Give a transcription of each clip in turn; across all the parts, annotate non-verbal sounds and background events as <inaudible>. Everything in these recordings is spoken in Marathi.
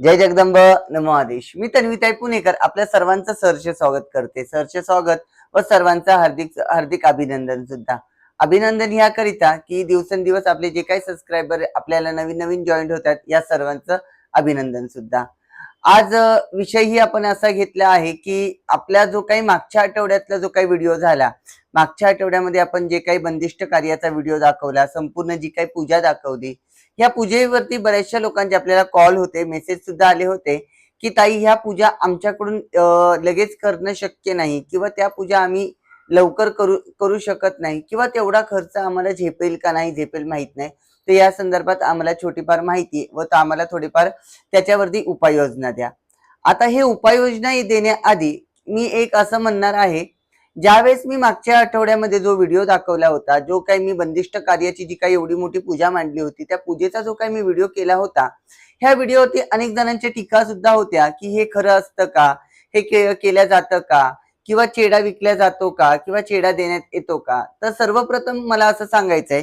जय जगदंब नमो आदेश. मी तन्विताई पुणेकर आपल्या सर्वांचं सहर्ष स्वागत करते. सहर्ष स्वागत व सर्वांचं हार्दिक हार्दिक अभिनंदन सुद्धा. अभिनंदन याकरिता की दिवसेंदिवस आपले जे काही सबस्क्रायबर आपल्याला नवीन नवीन जॉईंट होतात या सर्वांचं अभिनंदन सुद्धा. आज विषयही आपण असा घेतला आहे की आपला जो काही मागच्या आठवड्यातला जो काही व्हिडिओ झाला मागच्या आठवड्यामध्ये आपण जे काही बंदिष्ट कार्याचा व्हिडिओ दाखवला संपूर्ण जी काही पूजा दाखवली या पूजेवरती बऱ्याचशा लोकांचे आपल्याला कॉल होते मेसेज सुद्धा आले होते की ताई ह्या पूजा आमच्याकडून लगेच करणं शक्य नाही किंवा त्या पूजा आम्ही लवकर करू करू शकत नाही किंवा तेवढा खर्च आम्हाला झेपेल का नाही झेपेल माहीत नाही. तर या संदर्भात आम्हाला छोटीफार माहिती व तर आम्हाला थोडीफार त्याच्यावरती उपाययोजना द्या. आता हे उपाययोजना देण्याआधी मी एक असं म्हणणार आहे ज्यावेळेस मी मागच्या आठवड्यामध्ये जो व्हिडिओ दाखवला होता जो काही मी बंदिष्ट कार्याची जी काही एवढी मोठी पूजा मांडली होती त्या पूजेचा जो काही मी व्हिडिओ केला होता ह्या व्हिडिओवरती अनेक जणांच्या टीका सुद्धा होत्या की हे खरं असतं का? हे के- केल्या जातं का? किंवा चेडा विकल्या जातो का? किंवा चेडा देण्यात येतो का? तर सर्वप्रथम मला असं सांगायचंय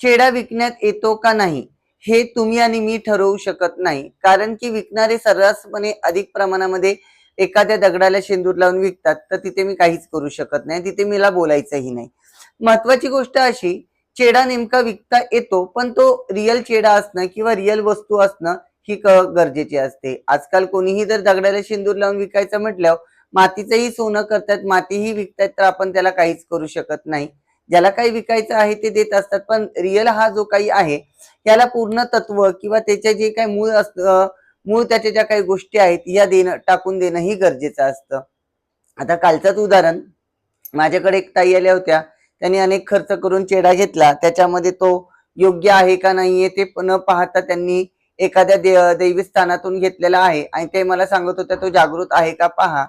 चेडा विकण्यात येतो का नाही हे तुम्ही आणि मी ठरवू शकत नाही. कारण की विकणारे सर्रासपणे अधिक प्रमाणामध्ये एखाद्या दगडाला शेंदूर लावून विकतात तर तिथे मी काहीच करू शकत नाही तिथे मला बोलायचंही नाही. महत्वाची गोष्ट अशी चेडा नेमका विकता येतो पण तो रिअल चेडा असणं किंवा रिअल वस्तू असणं ही क- गरजेची असते. आजकाल कोणीही जर दगडाला शेंदूर लावून विकायचं म्हटल्यावर मातीचंही सोनं करतात मातीही विकतात तर आपण त्याला काहीच करू शकत नाही. ज्याला काही विकायचं आहे ते देत असतात पण रिअल हा जो काही आहे याला पूर्ण तत्व किंवा त्याचे जे काही मूळ असतं मूळ त्याच्या ज्या काही गोष्टी आहेत या देणं टाकून देणं ही गरजेचं असतं. आता कालचंच उदाहरण. माझ्याकडे एक ताई आल्या होत्या. त्यांनी अनेक खर्च करून चेडा घेतला. त्याच्यामध्ये तो योग्य आहे का नाहीये ते न पाहता त्यांनी एखाद्या दे- दैवी स्थानातून घेतलेला आहे. आणि ते मला सांगत होत्या तो जागृत आहे का पहा.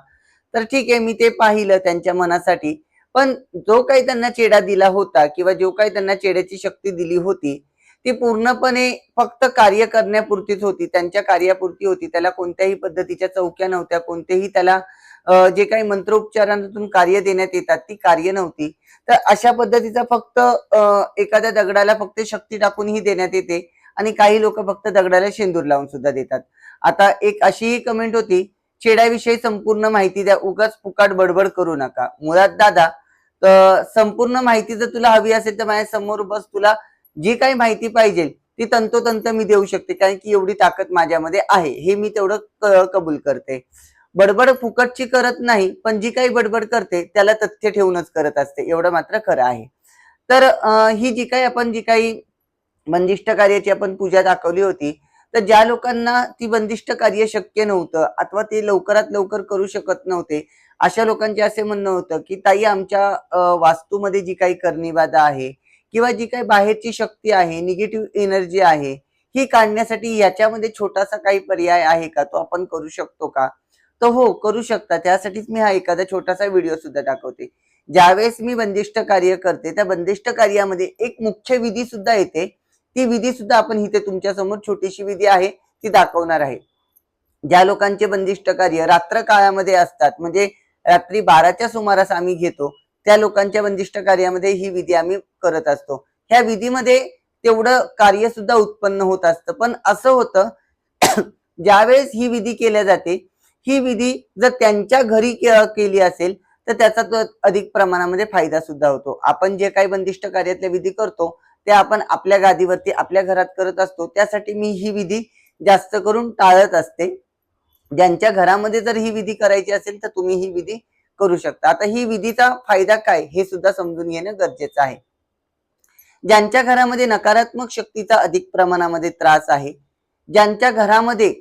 तर ठीक आहे मी ते पाहिलं त्यांच्या मनासाठी. पण जो काही त्यांना चेडा दिला होता किंवा जो काही त्यांना चेड्याची शक्ती दिली होती ती पूर्णपणे फक्त कार्य करण्यापुरतीच होती. त्यांच्या कार्यापुरती होती. त्याला कोणत्याही पद्धतीच्या चौक्या नव्हत्या. कोणतेही त्याला जे काही मंत्रोपचारांतून कार्य देण्यात येतात ती कार्य नव्हती. तर अशा पद्धतीचा फक्त एखाद्या दगडाला फक्त शक्ती टाकूनही देण्यात येते आणि काही लोक फक्त दगडाला शेंदूर लावून सुद्धा देतात. आता एक अशीही कमेंट होती चेड्याविषयी संपूर्ण माहिती द्या. उगाच फुकाट बडबड करू नका. मुळात दादा तर संपूर्ण माहिती जर तुला हवी असेल तर माझ्यासमोर बस. तुला जी काही माहिती पाहिजे ती तंतोतंत मी देऊ शकते कारण की एवढी ताकद माझ्यामध्ये आहे हे मी तेवढं कबूल करते. बडबड फुकटची करत नाही पण जी काही बडबड करते त्याला तथ्य ठेवूनच करत असते एवढं मात्र खरं आहे. तर ही जी काही आपण जी काही बंदिष्ट कार्याची आपण पूजा दाखवली होती तर ज्या लोकांना ती बंदिष्ट कार्य शक्य नव्हतं अथवा ते लवकरात लवकर करू शकत नव्हते अशा लोकांचे असे म्हणणं होतं की ताई आमच्या वास्तूमध्ये जी काही करणीबाधा आहे किंवा जी काही बाहेरची शक्ती आहे निगेटिव्ह एनर्जी आहे ही काढण्यासाठी याच्यामध्ये छोटासा काही पर्याय आहे का? तो आपण करू शकतो का? तर हो करू शकता. त्यासाठीच मी हा एखादा छोटासा व्हिडिओ सुद्धा दाखवते. ज्यावेळेस मी बंदिष्ट कार्य करते त्या बंदिष्ट कार्यामध्ये एक मुख्य विधी सुद्धा येते. ती विधी सुद्धा आपण इथे तुमच्यासमोर छोटीशी विधी आहे ती दाखवणार आहे. ज्या लोकांचे बंदिष्ट कार्य रात्र काळामध्ये असतात म्हणजे रात्री बाराच्या सुमारास आम्ही घेतो त्या लोकांच्या बंदिष्ट कार्यामध्ये ही विधी आम्ही करत असतो. ह्या विधीमध्ये तेवढं कार्य सुद्धा उत्पन्न होत असतं. पण असं होतं <clears throat> ज्यावेळेस ही विधी केल्या जाते ही विधी जर त्यांच्या घरी केली असेल तर त्याचा तो अधिक प्रमाणामध्ये फायदा सुद्धा होतो. आपण जे काही बंदिष्ट कार्यातल्या विधी करतो ते आपण आपल्या गादीवरती आपल्या घरात करत असतो. त्यासाठी मी ही विधी जास्त करून टाळत असते. ज्यांच्या घरामध्ये जर ही विधी करायची असेल तर तुम्ही ही विधी करू शकता. आता ही विधीचा फायदा काय हे सुद्धा समजून घेणं गरजेचं आहे. ज्यांच्या घरामध्ये नकारात्मक शक्तीचा अधिक प्रमाणामध्ये त्रास आहे ज्यांच्या घरामध्ये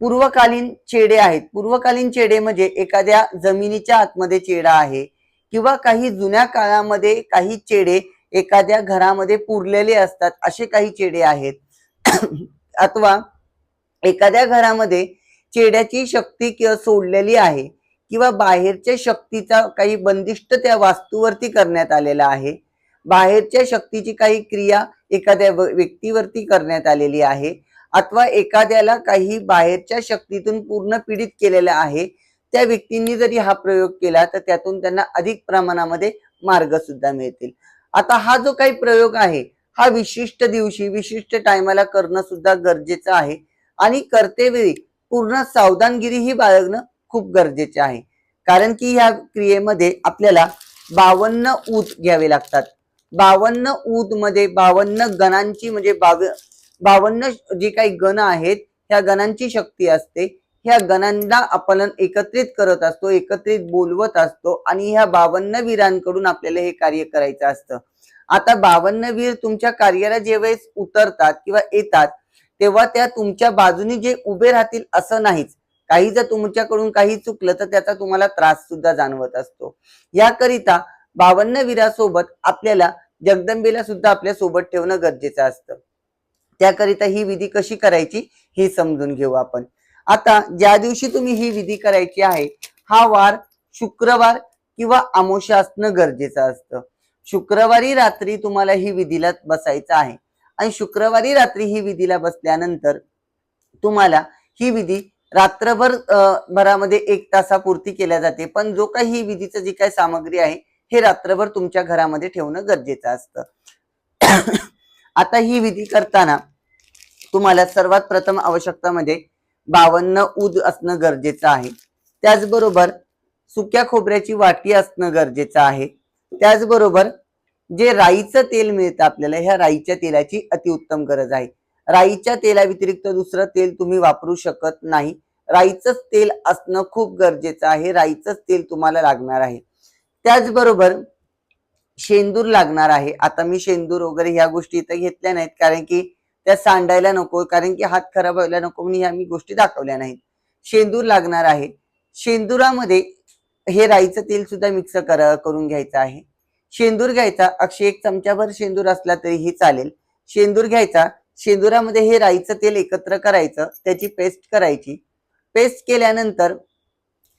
पूर्वकालीन चेडे आहेत पूर्वकालीन चेडे म्हणजे एखाद्या जमिनीच्या आतमध्ये चेडा आहे किंवा काही जुन्या काळामध्ये काही चेडे एखाद्या घरामध्ये पुरलेले असतात असे काही चेडे आहेत. अथवा एखाद्या घरामध्ये चेड्याची शक्ती किंवा सोडलेली आहे. किंवा बाहेरच्या शक्तीचा काही बंदिष्ट त्या वास्तूवरती करण्यात आलेला आहे. बाहेरच्या शक्तीची काही क्रिया एखाद्या व्यक्तीवरती करण्यात आलेली आहे. अथवा एखाद्याला काही बाहेरच्या शक्तीतून पूर्ण पीडित केलेलं आहे. त्या व्यक्तींनी जरी हा प्रयोग केला तर त्यातून त्यांना अधिक प्रमाणामध्ये मार्ग सुद्धा मिळतील. आता हा जो काही प्रयोग आहे हा विशिष्ट दिवशी विशिष्ट टायमाला करणं सुद्धा गरजेचं आहे. आणि करतेवेळी पूर्ण सावधानगिरी ही बाळगणं खूप गरजेचे आहे. कारण की ह्या क्रियेमध्ये आपल्याला बावन्न ऊत घ्यावे लागतात. बावन्न ऊत मध्ये बावन्न गणांची म्हणजे बाव बावन्न जी काही गण आहेत ह्या गणांची शक्ती असते. ह्या गणांना आपण एकत्रित करत असतो एकत्रित बोलवत असतो आणि ह्या बावन्न वीरांकडून आपल्याला हे कार्य करायचं असतं. आता बावन्न वीर तुमच्या कार्याला जेवेळेस उतरतात किंवा येतात तेव्हा त्या तुमच्या बाजूने जे उभे राहतील असं नाहीच. काही जर तुमच्याकडून काही चुकलं तर त्याचा तुम्हाला त्रास सुद्धा जाणवत असतो. याकरिता बावन्न वीरासोबत आपल्याला जगदंबेला सुद्धा आपल्यासोबत ठेवणं गरजेचं असतं. त्याकरिता ही विधी कशी करायची हे समजून घेऊ आपण. आता ज्या दिवशी तुम्ही ही विधी करायची आहे हा वार शुक्रवार किंवा आमोशा असणं गरजेचं असतं. शुक्रवारी रात्री तुम्हाला ही विधीला बसायचं आहे. आणि शुक्रवारी रात्री ही विधीला बसल्यानंतर तुम्हाला ही विधी रात्रभर भरामध्ये एक तासापुरती केल्या जाते. पण जो काही ही विधीचं जी काही सामग्री आहे हे रात्रभर तुमच्या घरामध्ये ठेवणं गरजेचं असतं. <coughs> आता ही विधी करताना तुम्हाला सर्वात प्रथम आवश्यकता म्हणजे बावन्न उद असणं गरजेचं आहे. त्याचबरोबर सुक्या खोबऱ्याची वाटी असणं गरजेचं आहे. त्याचबरोबर जे राईचं तेल मिळतं आपल्याला ह्या राईच्या तेलाची अतिउत्तम गरज आहे. राईच्या तेला व्यतिरिक्त दुसरं तेल तुम्ही वापरू शकत नाही. राईचंच तेल असणं खूप गरजेचं आहे. राईचंच तेल तुम्हाला लागणार आहे. त्याचबरोबर शेंदूर लागणार आहे. आता मी शेंदूर वगैरे ह्या गोष्टी इथं घेतल्या नाहीत कारण की त्या सांडायला नको कारण की हात खराब व्हायला नको म्हणून ह्या मी गोष्टी दाखवल्या नाहीत. शेंदूर लागणार आहे. शेंदुरामध्ये हे राईचं तेल सुद्धा मिक्स कर करून घ्यायचं आहे. शेंदूर घ्यायचा अक्षय एक चमचाभर शेंदूर असला तरीही चालेल. शेंदूर घ्यायचा शेंदुरामध्ये हे राईचं तेल एकत्र करायचं त्याची पेस्ट करायची. पेस्ट केल्यानंतर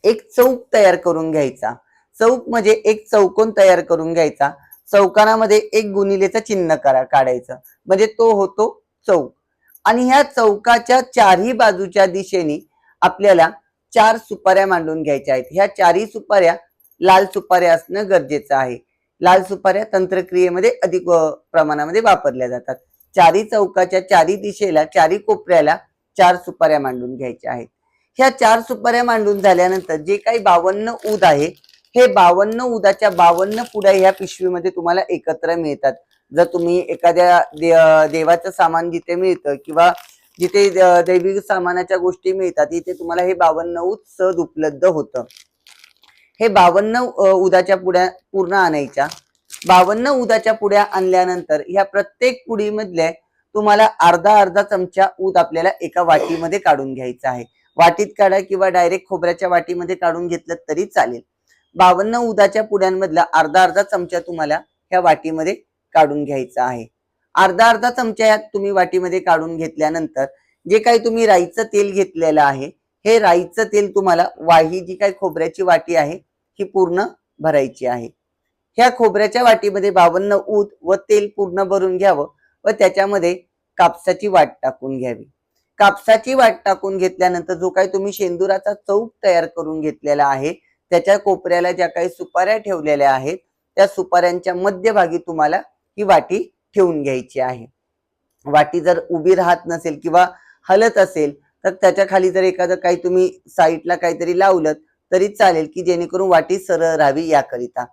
एक चौक तयार करून घ्यायचा. चौक म्हणजे एक चौकोन तयार करून घ्यायचा. चौकानामध्ये एक गुणिलेचं चिन्ह करा काढायचं. म्हणजे तो होतो चौक. आणि ह्या चौकाच्या चारही बाजूच्या दिशेने आपल्याला चार सुपाऱ्या मांडून घ्यायच्या आहेत. ह्या चारही सुपाऱ्या लाल सुपाऱ्या असणं गरजेचं आहे. लाल सुपाऱ्या तंत्रक्रियेमध्ये अधिक प्रमाणामध्ये वापरल्या जातात. चारी चौकाच्या चारी दिशेला चारी कोपऱ्याला चार सुपाऱ्या मांडून घ्यायच्या आहेत. ह्या चार सुपाऱ्या मांडून झाल्यानंतर जे काही बावन्न ऊद आहे हे बावन्न उदाच्या बावन्न पुड्या ह्या पिशवीमध्ये तुम्हाला एकत्र मिळतात. जर तुम्ही एखाद्या दे- देवाचं सामान जिथे मिळतं किंवा जिथे दैविक सामानाच्या गोष्टी मिळतात तिथे तुम्हाला हे बावन्न उद सहज उपलब्ध होतं. हे बावन्न उदाच्या पुड्या पूर्ण आणायच्या. बावन्न उदाच्या पुड्या आणल्यानंतर ह्या प्रत्येक पुडीमधल्या तुम्हाला अर्धा अर्धा चमचा ऊद आपल्याला एका वाटीमध्ये काढून घ्यायचा आहे. वाटीत काढा किंवा डायरेक्ट खोबऱ्याच्या वाटीमध्ये काढून घेतलं तरी चालेल. बावन्न उदाच्या पुड्यांमधला अर्धा अर्धा चमचा तुम्हाला ह्या वाटीमध्ये काढून घ्यायचा आहे. अर्धा अर्धा चमचा ह्यात तुम्ही वाटीमध्ये काढून घेतल्यानंतर जे काही तुम्ही राईचं तेल घेतलेलं आहे हे राईचं तेल तुम्हाला वाही जी काही खोबऱ्याची वाटी आहे ही पूर्ण भरायची आहे. ह्या खोबऱ्याच्या वाटीमध्ये बावन्न ऊत व तेल पूर्ण भरून घ्यावं व त्याच्यामध्ये कापसाची वाट टाकून घ्यावी. कापसाची वाट टाकून घेतल्यानंतर जो काही तुम्ही शेंदुराचा चौक तयार करून घेतलेला आहे त्याच्या कोपऱ्याला ज्या काही सुपाऱ्या ठेवलेल्या आहेत त्या सुपाऱ्यांच्या मध्यभागी तुम्हाला ही वाटी ठेवून घ्यायची आहे. वाटी जर उभी राहत नसेल किंवा हलत असेल तर त्याच्याखाली जर एखादं काही तुम्ही साईडला काहीतरी लावलं तरी चालेल की जेणेकरून वाटी सरळ राहावी याकरिता.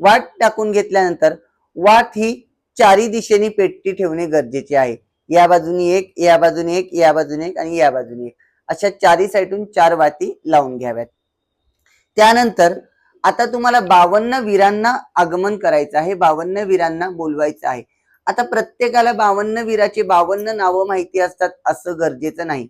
वाट टाकून घेतल्यानंतर वाट ही चारी दिशेने पेटी ठेवणे गरजेचे आहे. या बाजूनी एक या बाजूने एक या बाजूने एक आणि या बाजूने एक. अशा चारी साईडून चार वाती लावून घ्याव्यात. त्यानंतर आता तुम्हाला बावन्न वीरांना आगमन करायचं आहे बावन्न वीरांना बोलवायचं आहे. आता प्रत्येकाला बावन्न वीराचे बावन्न नावं माहिती असतात असं गरजेचं नाही.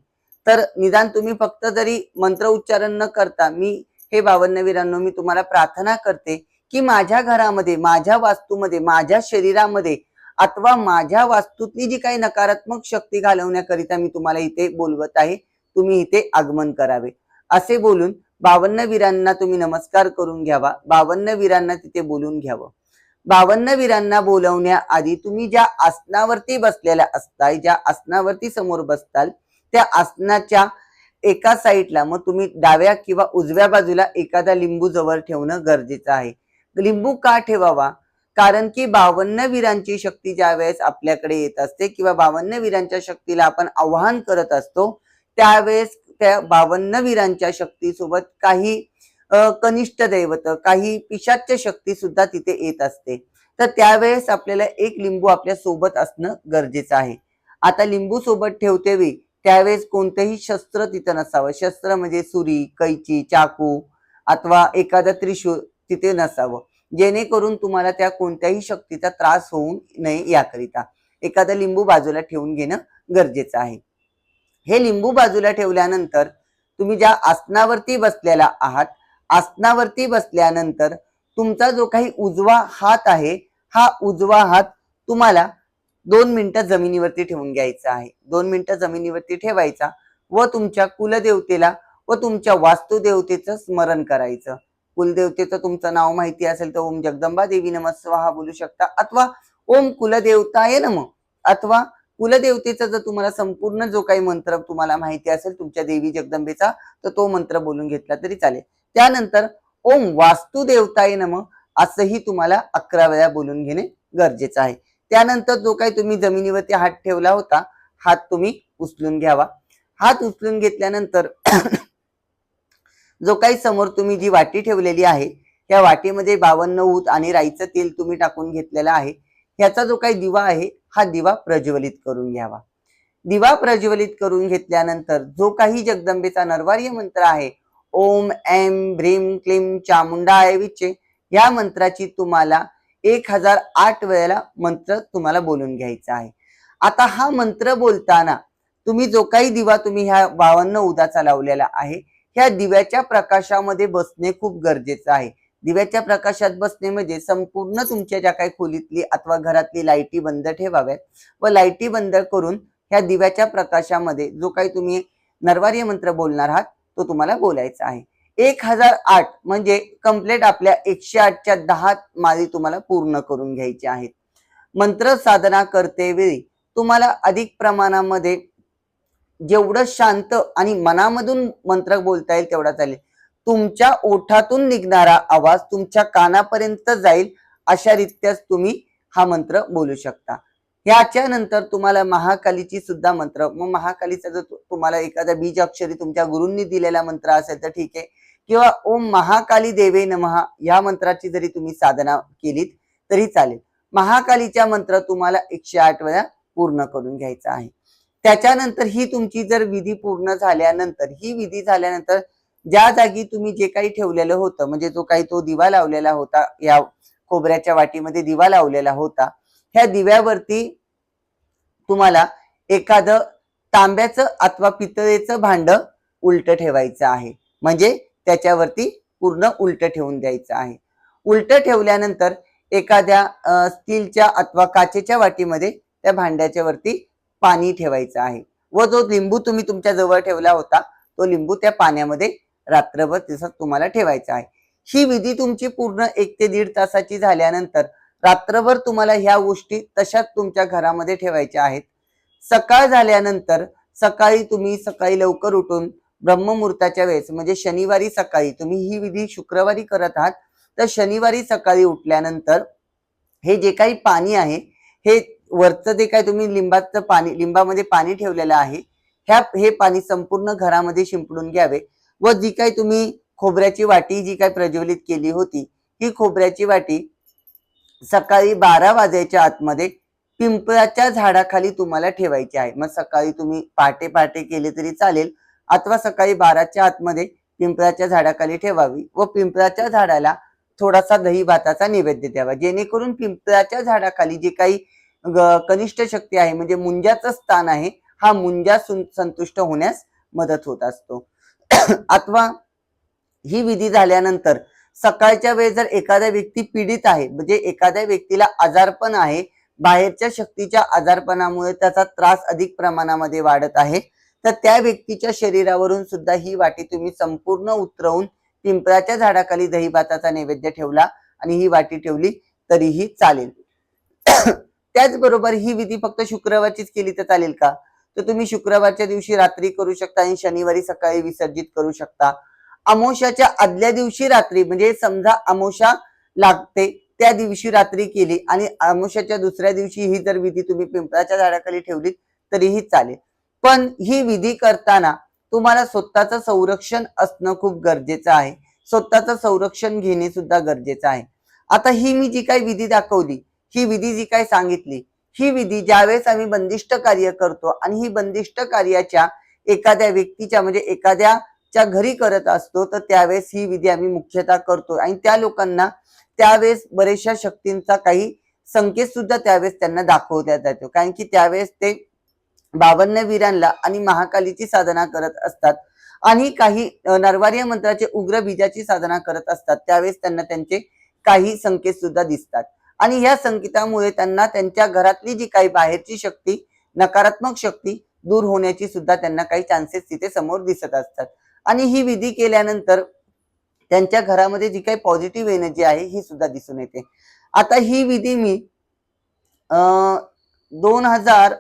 तर निदान तुम्ही फक्त जरी मंत्र उच्चारण न करता मी हे बावन्न वीरांनो मी तुम्हाला प्रार्थना करते की माझ्या घरामध्ये माझ्या वास्तूमध्ये माझ्या शरीरामध्ये अथवा माझ्या वास्तूतली जी काही नकारात्मक शक्ती घालवण्याकरिता मी तुम्हाला इथे बोलवत आहे तुम्ही इथे आगमन करावे. असे बोलून बावन्न वीरांना तुम्ही नमस्कार करून घ्यावा. बावन्न वीरांना तिथे बोलून घ्यावं. बावन्न वीरांना बोलवण्याआधी तुम्ही ज्या आसनावरती बसलेल्या असताय ज्या आसनावरती समोर बसताल त्या आसनाच्या एका साईडला मग तुम्ही डाव्या किंवा उजव्या बाजूला एखादा लिंबू जवळ ठेवणं गरजेचं आहे. लिंबू का ठेवावा? कारण की बावन्न वीरांची शक्ती ज्या वेळेस आपल्याकडे येत असते किंवा बावन्न वीरांच्या शक्तीला आपण आवाहन करत असतो त्यावेळेस त्या बावन्न वीरांच्या शक्तीसोबत काही कनिष्ठ दैवत काही पिशाच्य शक्ती सुद्धा तिथे येत असते. तर त्यावेळेस आपल्याला एक लिंबू आपल्यासोबत असणं गरजेचं आहे. आता लिंबू सोबत ठेवते त्यावेळेस कोणतंही शस्त्र तिथं नसावं. शस्त्र म्हणजे सुरी कैची चाकू अथवा एखादं त्रिशूळ. तिथे नसावं. जेणेकरून तुम्हाला त्या कोणत्याही शक्तीचा त्रास होऊ नये याकरिता. एखादं लिंबू बाजूला ठेवून घेणं गरजेचं आहे. हे लिंबू बाजूला ठेवल्यानंतर तुम्ही ज्या आसनावरती बसलेला आहात आसनावरती बसल्यानंतर तुमचा जो काही उजवा हात आहे हा उजवा हात तुम्हाला दोन मिनिटं जमिनीवरती ठेवून घ्यायचा आहे. दोन मिनिटं जमिनीवरती ठेवायचा व तुमच्या कुलदेवतेला व तुमच्या वास्तुदेवतेचं स्मरण करायचं. कुलदेवतेचं तुमचं नाव माहिती असेल तर ओम जगदंबा देवी नम हा बोलू शकता. अथवा ओम कुलदेवताय नम. अथवा कुलदेवतेचा जर तुम्हाला संपूर्ण जो काही मंत्र तुम्हाला माहिती असेल तुमच्या देवी जगदंबेचा तर तो मंत्र बोलून घेतला तरी चालेल. त्यानंतर ओम वास्तुदेवताय नम असंही तुम्हाला अकरा वेळा बोलून घेणे गरजेचं आहे. त्यानंतर जो काही तुम्ही जमिनीवरती हात ठेवला होता हात तुम्ही उचलून घ्यावा. हात उचलून घेतल्यानंतर जो काही समोर तुम्ही जी वाटी ठेवलेली आहे त्या वाटीमध्ये बावन्न ऊत आणि राईचं तेल तुम्ही टाकून घेतलेलं आहे. ह्याचा जो काही दिवा आहे हा दिवा प्रज्वलित करून घ्यावा. दिवा प्रज्वलित करून घेतल्यानंतर जो काही जगदंबेचा नरवार्य मंत्र आहे ओम एम भ्रीम क्लीम चामुंडाय विचे या मंत्राची तुम्हाला एक हजार आठ वेळेला मंत्र तुम्हाला बोलून घ्यायचा आहे. आता हा मंत्र बोलताना तुम्ही जो काही दिवा तुम्ही ह्या बावन्न उदाचा लावलेला आहे ह्या दिव्याच्या प्रकाशामध्ये बसणे खूप गरजेचं आहे. दिव्याच्या प्रकाशात बसणे म्हणजे संपूर्ण तुमच्या ज्या काही खोलीतली अथवा घरातली लाईटी बंद ठेवाव्यात व लाईटी बंद करून ह्या दिव्याच्या प्रकाशामध्ये जो काही तुम्ही नरवार्य मंत्र बोलणार आहात तो तुम्हाला बोलायचा आहे. एक हजार आठ म्हणजे कंप्लीट आपल्या एकशे आठच्या दहा माळी तुम्हाला पूर्ण करून घ्यायच्या आहेत. मंत्र साधना करते वेळी तुम्हाला अधिक प्रमाणामध्ये जेवढं शांत आणि मनामधून मंत्र बोलता येईल तेवढा चालेल. तुमच्या ओठातून निघणारा आवाज तुमच्या कानापर्यंत जाईल अशा रीत्याच तुम्ही हा मंत्र बोलू शकता. ह्याच्या नंतर तुम्हाला महाकालीची सुद्धा मंत्र मग महाकालीचा जर तुम्हाला एखादा बीज अक्षरी तुमच्या गुरूंनी दिलेला मंत्र असेल तर ठीक आहे. किंवा ओम महाकाली देवे नमहा या मंत्राची जरी तुम्ही साधना केलीत तरी चालेल. महाकालीच्या मंत्र तुम्हाला एकशे आठ वेळा पूर्ण करून घ्यायचा आहे. त्याच्यानंतर ही तुमची जर विधी पूर्ण झाल्यानंतर ही विधी झाल्यानंतर ज्या जागी तुम्ही जे काही ठेवलेलं होतं म्हणजे जो काही तो दिवा लावलेला होता या खोबऱ्याच्या वाटीमध्ये दिवा लावलेला होता ह्या दिव्यावरती तुम्हाला एखादं तांब्याचं अथवा पितळेचं भांड उलट ठेवायचं आहे. म्हणजे त्याच्यावरती पूर्ण उलट ठेवून द्यायचं आहे. उलट ठेवल्यानंतर एखाद्या स्टीलच्या अथवा काचेच्या वाटीमध्ये त्या भांड्याच्या वरती पाणी ठेवायचं आहे. व जो लिंबू तुम्ही तुमच्या जवळ ठेवला होता तो लिंबू त्या पाण्यामध्ये रात्रभर तसंच तुम्हाला ठेवायचा आहे. ही विधी तुमची पूर्ण एक ते दीड तासाची झाल्यानंतर रात्रभर तुम्हाला ह्या गोष्टी तशाच तुमच्या घरामध्ये ठेवायच्या आहेत. सकाळ झाल्यानंतर सकाळी तुम्ही सकाळी लवकर उठून ब्रह्ममुहूर्ताच्या वेळेस म्हणजे शनिवारी सकाळी तुम्ही ही विधी शुक्रवारी करत आहात तर शनिवारी सकाळी उठल्यानंतर हे जे काही पाणी आहे हे वरचं जे काही तुम्ही लिंबाचं पाणी लिंबामध्ये पाणी ठेवलेलं आहे ह्या हे पाणी संपूर्ण घरामध्ये शिंपडून घ्यावे. व जी काय तुम्ही खोबऱ्याची वाटी जी काय प्रज्वलित केली होती ही खोबऱ्याची वाटी सकाळी बारा वाजायच्या आतमध्ये पिंपळाच्या झाडाखाली तुम्हाला ठेवायची आहे. मग सकाळी तुम्ही पहाटे पहाटे केले तरी चालेल. अथवा सकाळी बाराच्या आतमध्ये पिंपळाच्या झाडाखाली ठेवावी व पिंपळाच्या झाडाला थोडासा दही भाताचा नैवेद्य द्यावा. जेणेकरून पिंपळाच्या झाडाखाली जे काही कनिष्ठ शक्ती आहे म्हणजे मुंजाचं स्थान आहे हा मुंजा संतुष्ट होण्यास मदत होत असतो. <coughs> अथवा ही विधी झाल्यानंतर सकाळच्या वेळेस जर एखाद्या व्यक्ती पीडित आहे म्हणजे एखाद्या व्यक्तीला आजारपण आहे बाहेरच्या शक्तीच्या आजारपणामुळे त्याचा त्रास अधिक प्रमाणामध्ये वाढत आहे तर त्या व्यक्तीच्या शरीरावरून सुद्धा ही वाटी तुम्ही संपूर्ण उतरवून पिंपळाच्या झाडाखाली दही भाताचा नैवेद्य ठेवला आणि ही वाटी ठेवली तरीही चालेल. त्याचबरोबर ही विधी फक्त शुक्रवारचीच केली तर चालेल का? तर तुम्ही शुक्रवारच्या दिवशी रात्री करू शकता आणि शनिवारी सकाळी विसर्जित करू शकता. अमोशाच्या आदल्या दिवशी रात्री म्हणजे समजा अमोशा लागते त्या दिवशी रात्री केली आणि अमोशाच्या दुसऱ्या दिवशी ही जर विधी तुम्ही पिंपळाच्या झाडाखाली ठेवली तरीही चालेल. पण ही विधी करताना तुम्हाला स्वतःचं संरक्षण असणं खूप गरजेचं आहे. स्वतःचं संरक्षण घेणे सुद्धा गरजेचं आहे. आता ही मी जी काही विधी दाखवली ही विधी जी काय सांगितली ही विधी ज्यावेळेस आम्ही बंदिष्ट कार्य करतो आणि ही बंदिष्ट कार्याच्या एखाद्या व्यक्तीच्या म्हणजे एखाद्याच्या घरी करत असतो तर त्यावेळेस ही विधी आम्ही मुख्यतः करतो. आणि त्या लोकांना त्यावेळेस बऱ्याचशा शक्तींचा काही संकेत सुद्धा त्यावेळेस त्यांना दाखवल्या येतो कारण की त्यावेळेस ते बावन्न वीरांना आणि महाकालीची साधना करत असतात. आणि काही नरवार्य मंत्राचे उग्र बीजाची साधना करत असतात. त्यावेळेस त्यांना त्यांचे काही संकेत सुद्धा दिसतात. आणि या संगीतामुळे त्यांना त्यांच्या घरातली जी काही बाहेरची शक्ती नकारात्मक शक्ती दूर होण्याची सुद्धा त्यांना काही चान्सेस तिथे समोर दिसत असतात. आणि ही विधी केल्यानंतर त्यांच्या घरामध्ये जी काही पॉझिटिव्ह एनर्जी आहे ही सुद्धा दिसून येते. आता ही विधी मी दोन हजार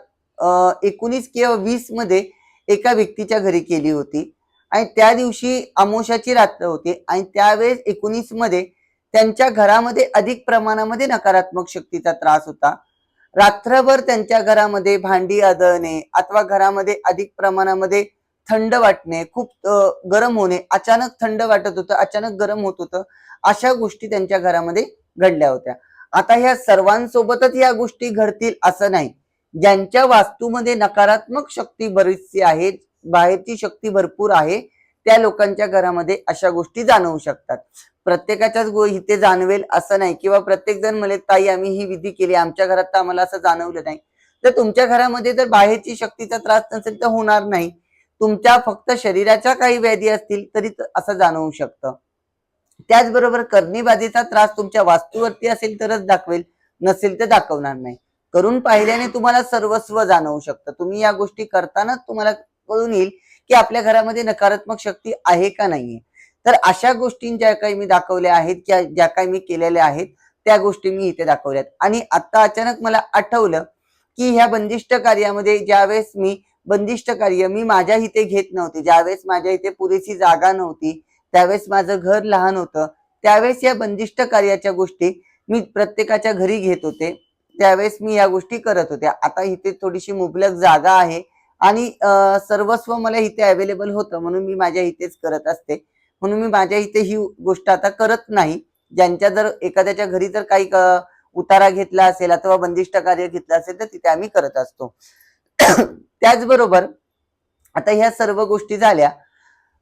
एकोणीस किंवा वीसमध्ये एका व्यक्तीच्या घरी केली होती. आणि त्या दिवशी अमोशाची रात्र होती. आणि त्यावेळेस एकोणीसमध्ये त्यांच्या घरामध्ये अधिक प्रमाणामध्ये नकारात्मक शक्तीचा त्रास होता. रात्रभर त्यांच्या घरामध्ये भांडी आदळणे अथवा घरामध्ये अधिक प्रमाणामध्ये थंड वाटणे खूप गरम होणे अचानक थंड वाटत होतं अचानक गरम होत होतं अशा गोष्टी त्यांच्या घरामध्ये घडल्या होत्या. आता ह्या सर्वांसोबतच या गोष्टी घडतील असं नाही. ज्यांच्या वास्तूमध्ये नकारात्मक शक्ती बरीचशी आहे बाहेरची शक्ती भरपूर आहे त्या लोकांच्या घरामध्ये अशा गोष्टी जाणवू शकतात. प्रत्येकाच्याच गो इथे जाणवेल असं नाही. किंवा प्रत्येक जण म्हणेल ताई आम्ही ही विधी केली. आमच्या घरात तर आम्हाला असं जाणवलं नाही. तर तुमच्या घरामध्ये जर बाहेरची शक्तीचा त्रास नसेल तर होणार नाही. तुमच्या फक्त शरीराच्या काही व्याधी असतील तरी असं जाणवू शकतं. त्याचबरोबर कर्णीबाधीचा त्रास तुमच्या वास्तूवरती असेल तरच दाखवेल. नसेल तर दाखवणार नाही. करून पाहिल्याने तुम्हाला सर्वस्व जाणवू शकतं. तुम्ही या गोष्टी करतानाच तुम्हाला कळून येईल की आपल्या घरामध्ये नकारात्मक शक्ती आहे का नाहीये. तर अशा गोष्टी ज्या काही मी दाखवल्या आहेत किंवा ज्या काही मी केलेल्या आहेत त्या गोष्टी मी इथे दाखवल्यात. आणि आता अचानक मला आठवलं की ह्या बंदिष्ट कार्यामध्ये ज्यावेळेस मी बंदिष्ट कार्य मी माझ्या इथे घेत नव्हते ज्यावेळेस माझ्या इथे पुरेशी जागा नव्हती त्यावेळेस माझं घर लहान होतं त्यावेळेस या बंदिष्ट कार्याच्या गोष्टी मी प्रत्येकाच्या घरी घेत होते त्यावेळेस मी या गोष्टी करत होत्या आता इथे थोडीशी मुबलक जागा आहे आणि सर्वस्व मला इथे अवेलेबल होतं म्हणून मी माझ्या इथेच करत असते. म्हणून मी माझ्या इथे ही गोष्ट आता करत नाही. ज्यांच्या जर एखाद्याच्या घरी जर काही उतारा घेतला असेल अथवा बंदिष्ट कार्य घेतलं असेल तर तिथे आम्ही करत असतो. <clears throat> त्याचबरोबर आता ह्या सर्व गोष्टी झाल्या.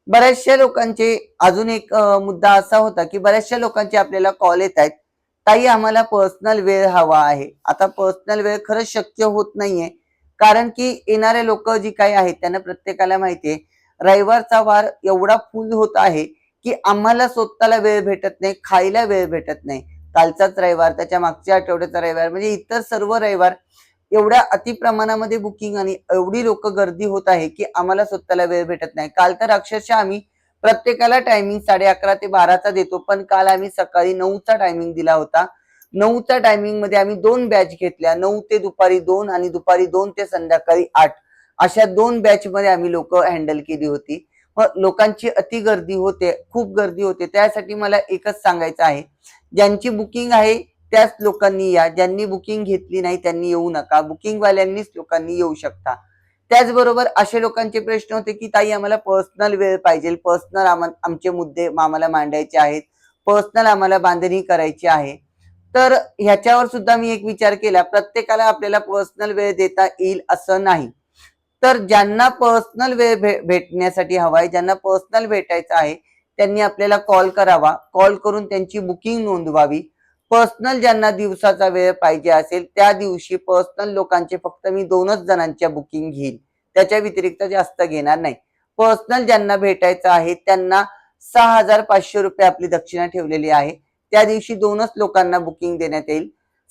बऱ्याचशा लोकांचे अजून एक मुद्दा असा होता की बऱ्याचशा लोकांचे आपल्याला कॉल येत आहेत. ताई आम्हाला पर्सनल वेळ हवा आहे. आता पर्सनल वेळ खरंच शक्य होत नाहीये. कारण की येणारे लोक जी काही आहेत त्यांना प्रत्येकाला माहितीये रविवारचा वार एवढा फुल होत आहे की आम्हाला स्वतःला वेळ भेटत नाही खायला वेळ भेटत नाही. कालचाच रविवार त्याच्या मागच्या आठवड्याचा रविवार म्हणजे इतर सर्व रविवार एवढ्या अति प्रमाणामध्ये बुकिंग आणि एवढी लोक गर्दी होत आहे की आम्हाला स्वतःला वेळ भेटत नाही. काल तर अक्षरशः आम्ही प्रत्येकाला टायमिंग साडे अकरा ते बाराचा देतो पण काल आम्ही सकाळी नऊचा टायमिंग दिला होता. नऊच्या टायमिंगमध्ये आम्ही दोन बॅच घेतल्या. नऊ ते दुपारी दोन आणि दुपारी दोन ते संध्याकाळी आठ. अशा दोन बॅच मध्ये आम्ही लोक हँडल केली होती. मग लोकांची अति गर्दी होते खूप गर्दी होते. त्यासाठी मला एकच सांगायचं आहे. ज्यांची बुकिंग आहे त्याच लोकांनी या. ज्यांनी बुकिंग घेतली नाही त्यांनी येऊ नका. बुकिंग वाल्यांनीच लोकांनी येऊ शकता. त्याचबरोबर असे लोकांचे प्रश्न होते की ताई आम्हाला पर्सनल वेळ पाहिजे. पर्सनल आमचे मुद्दे आम्हाला मांडायचे आहेत. पर्सनल आम्हाला बांधणी करायची आहे. तर ह्याच्यावर सुद्धा मी एक विचार केला. प्रत्येकाला आपल्याला पर्सनल वेळ देता येईल असं नाही. तर ज्यांना पर्सनल वेळ भे- भेटण्यासाठी हवाय ज्यांना पर्सनल भेटायचं आहे त्यांनी आपल्याला कॉल करावा. कॉल करून त्यांची बुकिंग नोंदवावी. पर्सनल ज्यांना दिवसाचा वेळ पाहिजे असेल त्या दिवशी पर्सनल लोकांचे फक्त मी दोनच जणांच्या बुकिंग घेईन. त्याच्या व्यतिरिक्त जास्त घेणार नाही. पर्सनल ज्यांना भेटायचं आहे त्यांना सहा हजार पाचशे रुपये आपली दक्षिणा ठेवलेली आहे. त्या दिवशी दोनच लोकांना बुकिंग देण्यात येईल.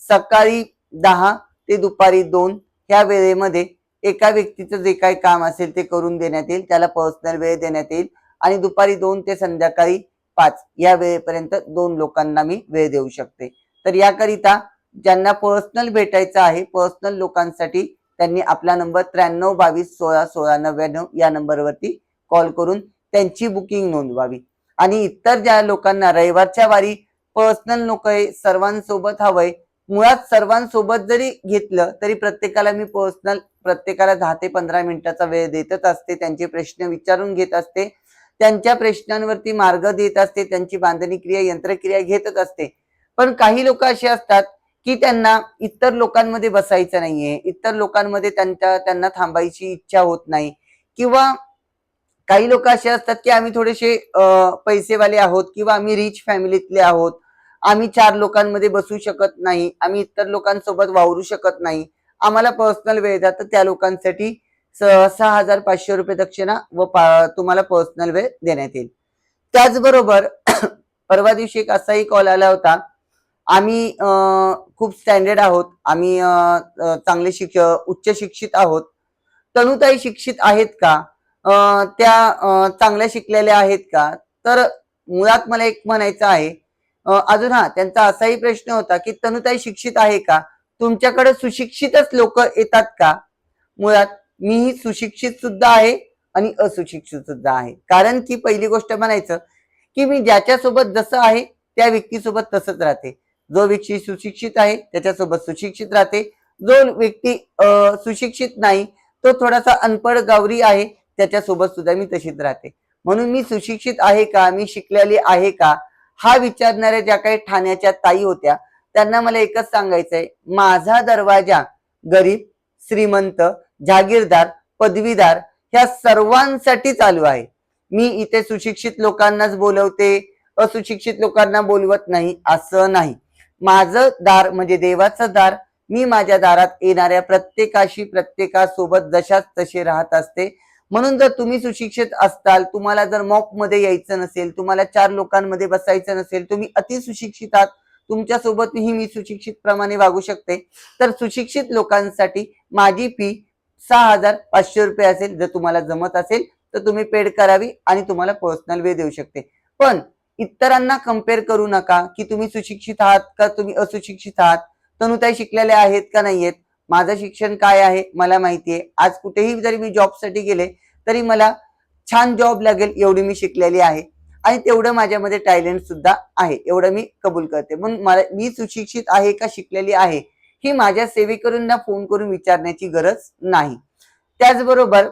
सकाळी दहा ते दुपारी दोन ह्या वेळेमध्ये एका व्यक्तीचं जे काही काम असेल ते करून देण्यात येईल त्याला पर्सनल वेळ देण्यात येईल आणि दुपारी दोन ते संध्याकाळी पाच या वेळेपर्यंत दोन लोकांना मी वेळ देऊ शकते. तर याकरिता ज्यांना पर्सनल भेटायचं आहे पर्सनल लोकांसाठी त्यांनी आपला नंबर त्र्याण्णव बावीस सोळा सोळा नव्याण्णव या नंबरवरती कॉल करून त्यांची बुकिंग नोंदवावी. आणि इतर ज्या लोकांना रविवारच्या वारी पर्सनल नको सर्वांसोबत हवंय मुळात सर्वांसोबत जरी घेतलं तरी प्रत्येकाला मी पर्सनल प्रत्येकाला दहा ते पंधरा मिनिटाचा वेळ देतच असते. त्यांचे प्रश्न विचारून घेत असते. त्यांच्या प्रश्नांवरती मार्ग देत असते. त्यांची बांधणी क्रिया यंत्रक्रिया घेतच असते. पण काही लोक असे असतात की त्यांना इतर लोकांमध्ये बसायचं नाहीये. इतर लोकांमध्ये त्यांच्या त्यांना थांबायची इच्छा होत नाही. किंवा काही लोक असे असतात की आम्ही थोडेसे पैसेवाले आहोत किंवा आम्ही रिच फॅमिलीतले आहोत. आम्ही चार लोकांमध्ये बसू शकत नाही आम्ही इतर लोकांसोबत वावरू शकत नाही. आम्हाला पर्सनल वेळ द्या तर त्या लोकांसाठी स- सहा हजार पाचशे रुपये दक्षिणा व पा- तुम्हाला पर्सनल वेळ देण्यात येईल. त्याचबरोबर <clears throat> परवा दिवशी एक असाही कॉल आला होता. आम्ही खूप स्टँडर्ड आहोत. आम्ही चांगले शिक्ष उच्च शिक्षित आहोत. तनुताई शिक्षित आहेत का? त्या चांगल्या शिकलेल्या आहेत का? तर मुळात मला एक म्हणायचं आहे अजून हा त्यांचा असाही प्रश्न होता की तनुताई शिक्षित आहे का? तुमच्याकडे सुशिक्षितच लोक येतात का? मुळात मीही सुशिक्षित सुद्धा आहे आणि असुशिक्षित सुद्धा आहे. कारण की पहिली गोष्ट म्हणायचं की मी ज्याच्यासोबत जसं आहे त्या व्यक्तीसोबत तसंच राहते. जो व्यक्ती सुशिक्षित आहे त्याच्यासोबत सुशिक्षित राहते. जो व्यक्ती अं, सुशिक्षित नाही तो थोडासा अनपढ गावरी आहे त्याच्यासोबत सुद्धा मी तशीच राहते. म्हणून मी सुशिक्षित आहे का? मी शिकलेली आहे का? हा विचारणाऱ्या ज्या काही ठाण्याच्या ताई होत्या त्यांना मला एकच सांगायचंय. माझा दरवाजा गरीब श्रीमंत जागीरदार पदवीदार ह्या सर्वांसाठी चालू आहे. मी इथे सुशिक्षित लोकांनाच बोलवते असुशिक्षित लोकांना बोलवत नाही असं नाही. माझं दार म्हणजे देवाचं दार मी माझ्या दारात येणाऱ्या प्रत्येकाशी प्रत्येकासोबत जशाच तसे राहत असते म्हणून जर तुम्ही सुशिक्षित असताल तुम्हाला जर मॉकमध्ये यायचं नसेल तुम्हाला चार लोकांमध्ये बसायचं नसेल तुम्ही अति सुशिक्षित आहात तुमच्या सोबतही मी सुशिक्षित प्रमाणे वागू शकते. तर सुशिक्षित लोकांसाठी माझी फी सहा हजार पाचशे रुपये असेल जर तुम्हाला जमत असेल तर तुम्ही पेड करावी आणि तुम्हाला पर्सनल वे देऊ शकते. पण इतरांना कंपेअर करू नका की तुम्ही सुशिक्षित आहात का तुम्ही असुशिक्षित आहात. तनुताई शिकलेल्या आहेत का नाहीयेत? माझं शिक्षण काय आहे? मला माहितीये आज कुठेही जरी मी जॉबसाठी गेले तरी मला छान जॉब लागेल एवढी मी शिकलेली आहे. आणि तेवढं माझ्यामध्ये टॅलेंट सुद्धा आहे. एवढं मी कबूल करते. म्हणून मला मी सुशिक्षित आहे का शिकलेली आहे ही माझ्या सेवेकरूंना फोन करून विचारण्याची गरज नाही. त्याचबरोबर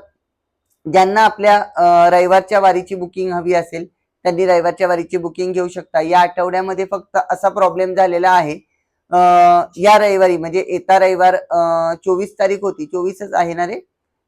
ज्यांना आपल्या रविवारच्या वारीची बुकिंग हवी असेल त्यांनी रविवारच्या वारीची बुकिंग घेऊ शकता. या आठवड्यामध्ये फक्त असा प्रॉब्लेम झालेला आहे या रविवारी म्हणजे येता रविवार चोवीस तारीख होती. चोवीसच आहे ना रे?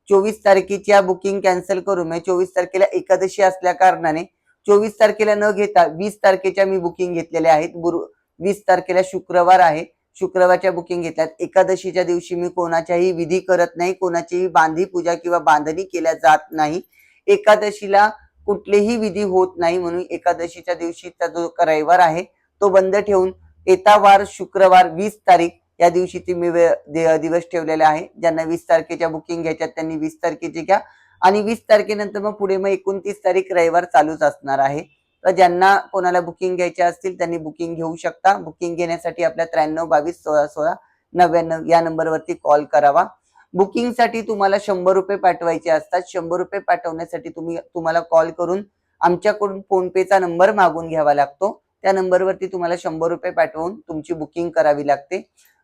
चोवीस तारखेच्या बुकिंग कॅन्सल करून म्हणजे चोवीस तारखेला एकादशी असल्या कारणाने चोवीस तारखेला न घेता वीस तारखेच्या मी बुकिंग घेतलेल्या आहेत. गुरु वीस तारखेला शुक्रवार आहे. शुक्रवारच्या बुकिंग घेतल्यात. एकादशीच्या दिवशी मी कोणाच्याही विधी करत नाही कोणाचीही बांधी पूजा किंवा बांधणी केल्या जात नाही. एकादशीला कुठलेही विधी होत नाही म्हणून एकादशीच्या दिवशीचा जो रविवार आहे तो बंद ठेवून येता वार शुक्रवार वीस तारीख या दिवशी मी वेळ दिवस ठेवलेला आहे. ज्यांना वीस तारखेच्या बुकिंग घ्यायच्यात त्यांनी वीस तारखेची घ्या. आणि वीस तारखेनंतर मग पुढे मग एकोणतीस तारीख रविवार चालूच असणार आहे. तर ज्यांना कोणाला बुकिंग घ्यायचे असतील त्यांनी बुकिंग घेऊ शकता. बुकिंग घेण्यासाठी आपल्या त्र्याण्णव बावीस सोळा सोळा नव्याण्णव या नंबरवरती कॉल करावा. बुकिंगसाठी तुम्हाला शंभर रुपये पाठवायचे असतात. शंभर रुपये पाठवण्यासाठी तुम्ही तुम्हाला कॉल करून आमच्याकडून फोनपेचा नंबर मागून घ्यावा लागतो. त्या नंबरवरती तुम्हाला शंभर रुपये पाठवून तुमची बुकिंग करावी लागते.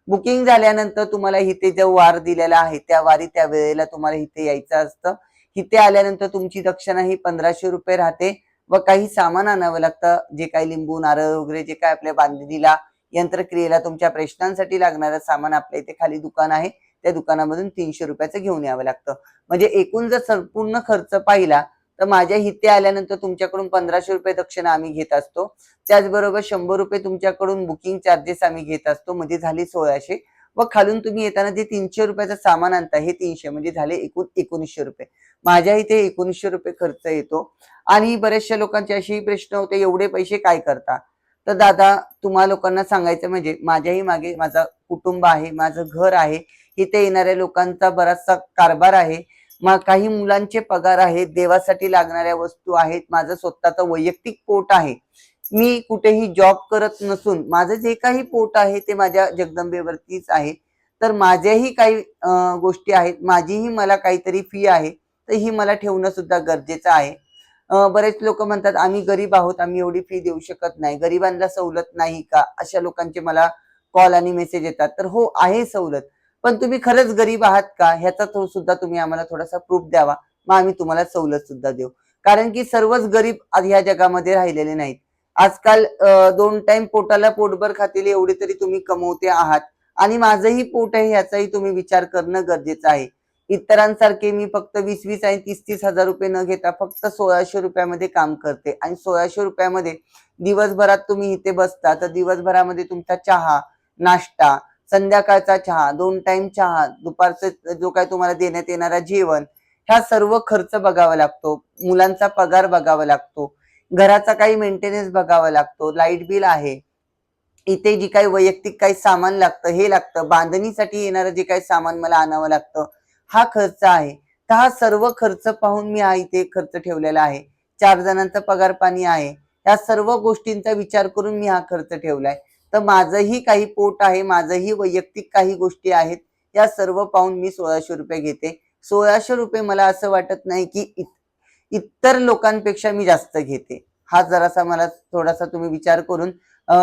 बुकिंग झाल्यानंतर तुम्हाला इथे जो वार दिलेला आहे त्या वारी त्या वेळेला तुम्हाला इथे यायचं असतं. इथे आल्यानंतर तुमची दक्षिणा ही पंधराशे रुपये राहते व काही सामान आणावं लागतं. जे काही लिंबू नारळ वगैरे जे काय आपल्या बांधणीला यंत्रक्रियेला तुमच्या प्रश्नांसाठी लागणारं सामान आपल्या इथे खाली दुकान आहे. त्या दुकानामधून तीनशे रुपयाचं घेऊन यावं लागतं. म्हणजे एकूण जर संपूर्ण खर्च पाहिला तर माझ्या इथे आल्यानंतर तुमच्याकडून पंधराशे रुपये दक्षिणा आम्ही घेत असतो. त्याचबरोबर शंभर रुपये तुमच्याकडून बुकिंग चार्जेस आम्ही घेत असतो. म्हणजे झाले सोळाशे. व खालून तुम्ही येताना जे तीनशे रुपयाचं सामान आणता हे तीनशे. म्हणजे झाले एकूण एकोणीसशे रुपये. माझ्या इथे एकोणीसशे रुपये खर्च येतो. आणि बऱ्याचशा लोकांचे असेही प्रश्न होते एवढे पैसे काय करता? तर दादा तुम्हा लोकांना सांगायचं म्हणजे माझ्याही मागे माझा कुटुंब आहे माझं घर आहे. इथे येणाऱ्या लोकांचा बराचसा कारभार आहे. मग काही मुलांचे पगार आहेत देवासाठी लागणाऱ्या वस्तू आहेत माझं स्वतःचं वैयक्तिक पोट आहे. मी कुठेही जॉब करत नसून माझं जे काही पोट आहे ते माझ्या जगदंबेवरतीच आहे. तर माझ्याही काही गोष्टी आहेत माझीही मला काहीतरी फी आहे तर ही मला ठेवणं सुद्धा गरजेचं आहे. बरेच लोक म्हणतात आम्ही गरीब आहोत आम्ही एवढी फी देऊ शकत नाही. गरिबांना सवलत नाही का? अशा लोकांचे मला कॉल आणि मेसेज येतात. तर हो आहे सवलत. पण तुम्ही खरंच गरीब आहात का? ह्याचा सुद्धा तुम्ही आम्हाला थोडासा प्रूफ द्यावा. मग आम्ही तुम्हाला सवलत सुद्धा देऊ. कारण की सर्वच गरीब ह्या जगामध्ये राहिलेले नाहीत. आजकाल दोन टाइम पोटाला पोटभर खातील एवढे तरी तुम्ही कमवते आहात. आणि माझंही पोट आहे याचाही तुम्ही विचार करणं गरजेचं आहे. इतरांसारखे मी फक्त वीस वीस आणि तीस तीस हजार रुपये न घेता फक्त सोळाशे रुपयामध्ये काम करते. आणि सोळाशे रुपयामध्ये दिवसभरात तुम्ही इथे बसता तर दिवसभरामध्ये तुमचा चहा नाश्ता संध्याकाळचा चहा दोन टाइम चहा दुपारचं जो काय तुम्हाला देण्यात येणारा जेवण ह्या सर्व खर्च बघावा लागतो. मुलांचा पगार बघावा लागतो. घराचा काही मेंटेनन्स बघावा लागतो. लाइट बिल आहे. इथे जी काही वैयक्तिक काही सामान लागतं हे लागतं. बांधणीसाठी येणारं जे काही सामान मला आणावं लागतं हा खर्च आहे. तर हा सर्व खर्च पाहून मी हा इथे खर्च ठेवलेला आहे. चार जणांचा पगार पाणी आहे. या सर्व गोष्टींचा विचार करून मी हा खर्च ठेवलाय. तर माझंही काही पोट आहे माझंही वैयक्तिक काही गोष्टी आहेत या सर्व पाहून मी सोळाशे रुपये घेते. सोळाशे रुपये मला असं वाटत नाही की इत- इतर लोकांपेक्षा मी जास्त घेते. हा जरासा मला थोडासा तुम्ही विचार करून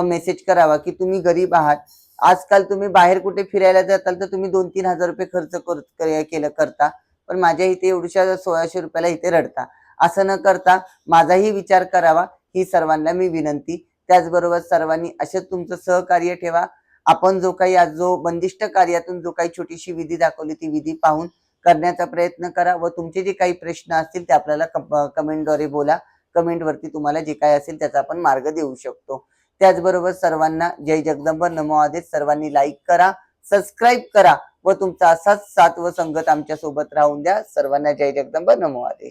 मेसेज करावा की तुम्ही गरीब आहात. आजकाल तुम्ही बाहेर कुठे फिरायला जाताल तर तुम्ही दोन तीन हजार रुपये खर्च कर- कर- केलं करता. पण माझ्या इथे एवढ्या सोळाशे रुपयाला इथे रडता. असं न करता माझाही विचार करावा ही सर्वांना मी विनंती. त्याचबरोबर सर्वांनी असं तुमचं सहकार्य ठेवा. आपण जो काही आज जो बंदिष्ट कार्यातून जो काही छोटीशी विधी दाखवली ती विधी पाहून करण्याचा प्रयत्न करा व तुमचे जे काही प्रश्न असतील ते आपल्याला कमेंटद्वारे बोला. कमेंटवरती तुम्हाला जे काही असेल त्याचा आपण मार्ग देऊ शकतो. त्याचबरोबर सर्वांना जय जगदंब. नमो आदेश. सर्वांनी लाईक करा सबस्क्राईब करा व तुमचा असाच साथ व संगत आमच्यासोबत राहून द्या. सर्वांना जय जगदंब. नमो आदेश.